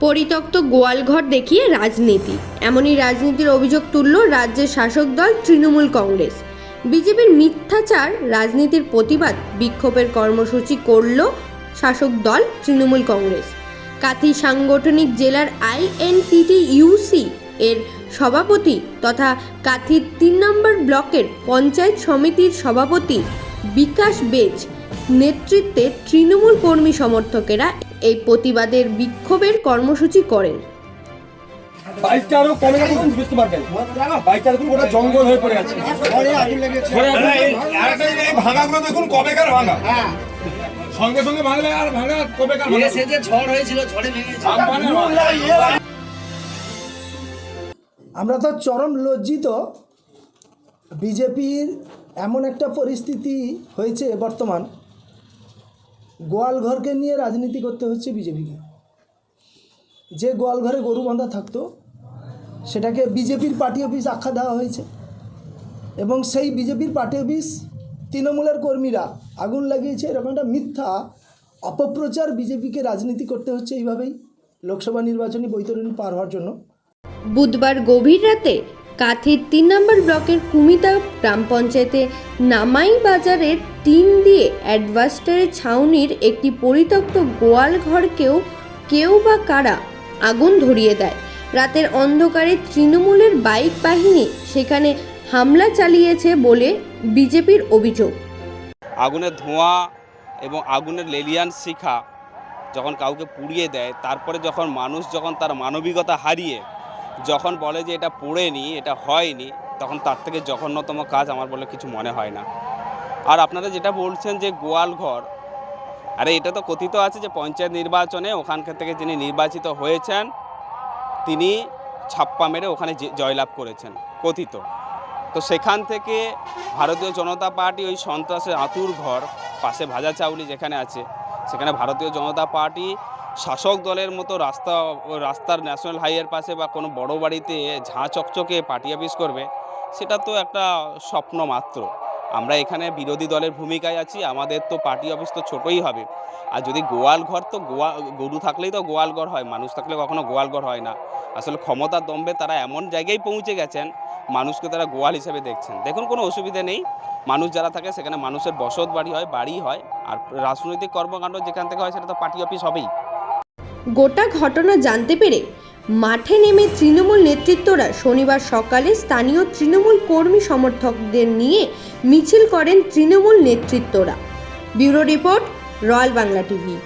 পরিত্যক্ত গোয়ালঘর দেখিয়ে রাজনীতি। এমনই রাজনীতির অভিযোগ তুলল রাজ্যের শাসক দল তৃণমূল কংগ্রেস। বিজেপির মিথ্যাচার, রাজনীতির প্রতিবাদ বিক্ষোভের কর্মসূচি করল শাসক দল তৃণমূল কংগ্রেস। কাথি সাংগঠনিক জেলার আইএনটিটি ইউসি এর সভাপতি তথা কাথির তিন নম্বর ব্লকের পঞ্চায়েত সমিতির সভাপতি বিকাশ বেজ নেতৃত্বে তৃণমূল কর্মী সমর্থকেরা এই প্রতিবাদের বিক্ষোভের কর্মসূচি করেন। বুঝতে পারবেন। গোটা জঙ্গল হয়ে পড়ে আছে। ভাঙাগুলো দেখুন কবেকার ভাঙা। সঙ্গে সঙ্গে ভাঙলে আর ভাঙা কবেকার ভাঙা। এসে যে ঝড় হয়েছিল ঝড়ে ভেঙেছে আমরা তো চরম লজ্জিত। বিজেপির এমন একটা পরিস্থিতি হয়েছে বর্তমান। গোয়ালঘরকে নিয়ে রাজনীতি করতে হচ্ছে বিজেপিকে। যে গোয়ালঘরে গরু বাঁধা থাকতো, সেটাকে বিজেপির পার্টি অফিস আখ্যা দেওয়া হয়েছে এবং সেই বিজেপির পার্টি অফিস তৃণমূলের কর্মীরা আগুন লাগিয়েছে। এরকম একটা মিথ্যা অপপ্রচার বিজেপিকে রাজনীতি করতে হচ্ছে এইভাবেই। লোকসভা নির্বাচনী বৈতরণী পার হওয়ার জন্য। বুধবার গভীর রাতে কাথির তিন নম্বর ব্লকের কুমিতা গ্রাম পঞ্চায়েতে নামাই বাজারের টিন দিয়ে অ্যাডভাস্টারের ছাউনির একটি পরিত্যক্ত গোয়াল ঘরকেও কেউ বা কারা আগুন ধরিয়ে দেয়। রাতের অন্ধকারে তৃণমূলের বাইক বাহিনী সেখানে হামলা চালিয়েছে বলে বিজেপির অভিযোগ। আগুনের ধোঁয়া এবং আগুনের লেলিয়ান শিখা যখন কাউকে পুড়িয়ে দেয়, তারপরে যখন মানুষ যখন তার মানবিকতা হারিয়ে যখন বলে যে এটা পড়েনি, এটা হয়নি, তখন তার থেকে জঘন্যতম কাজ আমার বলে কিছু মনে হয় না। আর আপনারা যেটা বলছেন যে গোয়াল ঘর, আরে এটা তো কথিত আছে যে পঞ্চায়েত নির্বাচনে ওখানকার থেকে যিনি নির্বাচিত হয়েছেন, তিনি ছাপ্পা মেরে ওখানে জয়লাভ করেছেন, কথিত। তো সেখান থেকে ভারতীয় জনতা পার্টি ওই সন্ত্রাসের আতুর ঘর পাশে ভাজা চাউলি যেখানে আছে, সেখানে ভারতীয় জনতা পার্টি শাসক দলের মতো রাস্তা, রাস্তার ন্যাশনাল হাইওয়ের পাশে বা কোনো বড় বাড়িতে ঝাঁ চকচকে পার্টি অফিস করবে, সেটা তো একটা স্বপ্ন মাত্র। আমরা এখানে বিরোধী দলের ভূমিকায় আছি, আমাদের তো পার্টি অফিস তো ছোটোই হবে। আর যদি গোয়াল ঘর তো গোয়া, গরু থাকলেই তো গোয়াল ঘর হয়, মানুষ থাকলে কখনো গোয়াল ঘর হয় না। আসলে ক্ষমতার দম্ভে তারা এমন জায়গায় পৌঁছে গেছেন, মানুষকে তারা গোয়াল হিসেবে দেখছেন। দেখুন, কোনো অসুবিধা নেই। মানুষ যারা থাকে, সেখানে মানুষের বসত বাড়ি হয় বাড়ি হয়। আর রাজনৈতিক কর্মকাণ্ড যেখান থেকে হয়, সেটা তো পার্টি অফিস হবেই। গোটা ঘটনা জানতে পেরে মাঠে নেমে তৃণমূল নেতৃত্বরা শনিবার সকালে স্থানীয় তৃণমূল কর্মী সমর্থকদের নিয়ে মিছিল করেন তৃণমূল নেতৃত্বরা। Bureau report, royal Bangla TV.